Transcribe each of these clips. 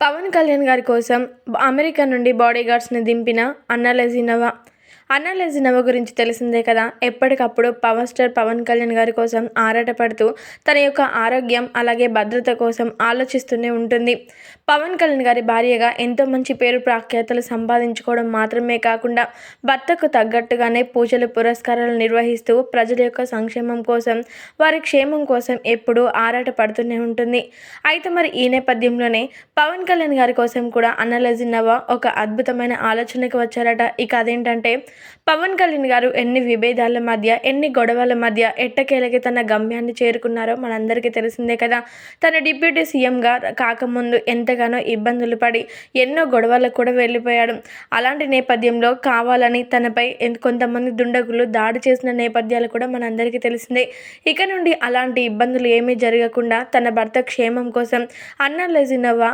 పవన్ కళ్యాణ్ గారి కోసం అమెరికా నుండి బాడీ గార్డ్స్ని దింపిన అన్నా లెజినోవా అన్నా గురించి తెలిసిందే కదా. ఎప్పటికప్పుడు పవర్ స్టార్ పవన్ కళ్యాణ్ గారి కోసం ఆరాటపడుతూ తన యొక్క ఆరోగ్యం అలాగే భద్రత కోసం ఆలోచిస్తూనే ఉంటుంది. పవన్ కళ్యాణ్ గారి భార్యగా ఎంతో మంచి పేరు ప్రాఖ్యాతలు సంపాదించుకోవడం మాత్రమే కాకుండా భర్తకు తగ్గట్టుగానే పూజలు పురస్కారాలు నిర్వహిస్తూ ప్రజల యొక్క సంక్షేమం కోసం వారి క్షేమం కోసం ఎప్పుడూ ఆరాట పడుతూనే ఉంటుంది. అయితే మరి ఈ నేపథ్యంలోనే పవన్ కళ్యాణ్ గారి కోసం కూడా అన్నలజిన్నవ ఒక అద్భుతమైన ఆలోచనకు వచ్చారట. ఇక అదేంటంటే పవన్ కళ్యాణ్ గారు ఎన్ని విభేదాల మధ్య ఎన్ని గొడవల మధ్య ఎట్టకేలకి తన గమ్యాన్ని చేరుకున్నారో మనందరికీ తెలిసిందే కదా. తన డిప్యూటీ సీఎంగా కాకముందు ఎంతగానో ఇబ్బందులు పడి ఎన్నో గొడవలకు కూడా వెళ్ళిపోయాడు. అలాంటి నేపథ్యంలో కావాలని తనపై కొంతమంది దుండగులు దాడి చేసిన నేపథ్యాలు కూడా మనందరికీ తెలిసిందే. ఇక నుండి అలాంటి ఇబ్బందులు ఏమీ జరగకుండా తన భర్త క్షేమం కోసం అన్న లెజినోవా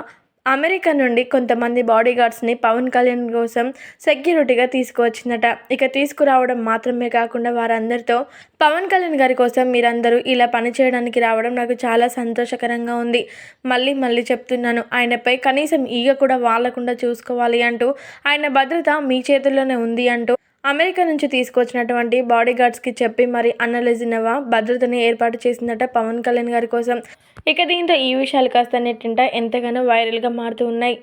అమెరికా నుండి కొంతమంది బాడీ గార్డ్స్ని పవన్ కళ్యాణ్ కోసం సెక్యూరిటీగా తీసుకువచ్చిందట. ఇక తీసుకురావడం మాత్రమే కాకుండా వారందరితో పవన్ కళ్యాణ్ గారి కోసం మీరందరూ ఇలా పనిచేయడానికి రావడం నాకు చాలా సంతోషకరంగా ఉంది. మళ్ళీ మళ్ళీ చెప్తున్నాను ఆయనపై కనీసం ఈగ కూడా వాళ్ళకుండా చూసుకోవాలి అంటూ ఆయన భద్రత మీ చేతుల్లోనే ఉంది అంటూ అమెరికా నుంచి తీసుకొచ్చినటువంటి బాడీ గార్డ్స్కి చెప్పి మరి అన్నలెజినవా భద్రతని ఏర్పాటు చేసిందట పవన్ కళ్యాణ్ గారి కోసం. ఇక దీంతో ఈ విషయాలు కాస్త నెట్టింట ఎంతగానో వైరల్గా మారుతూ ఉన్నాయి.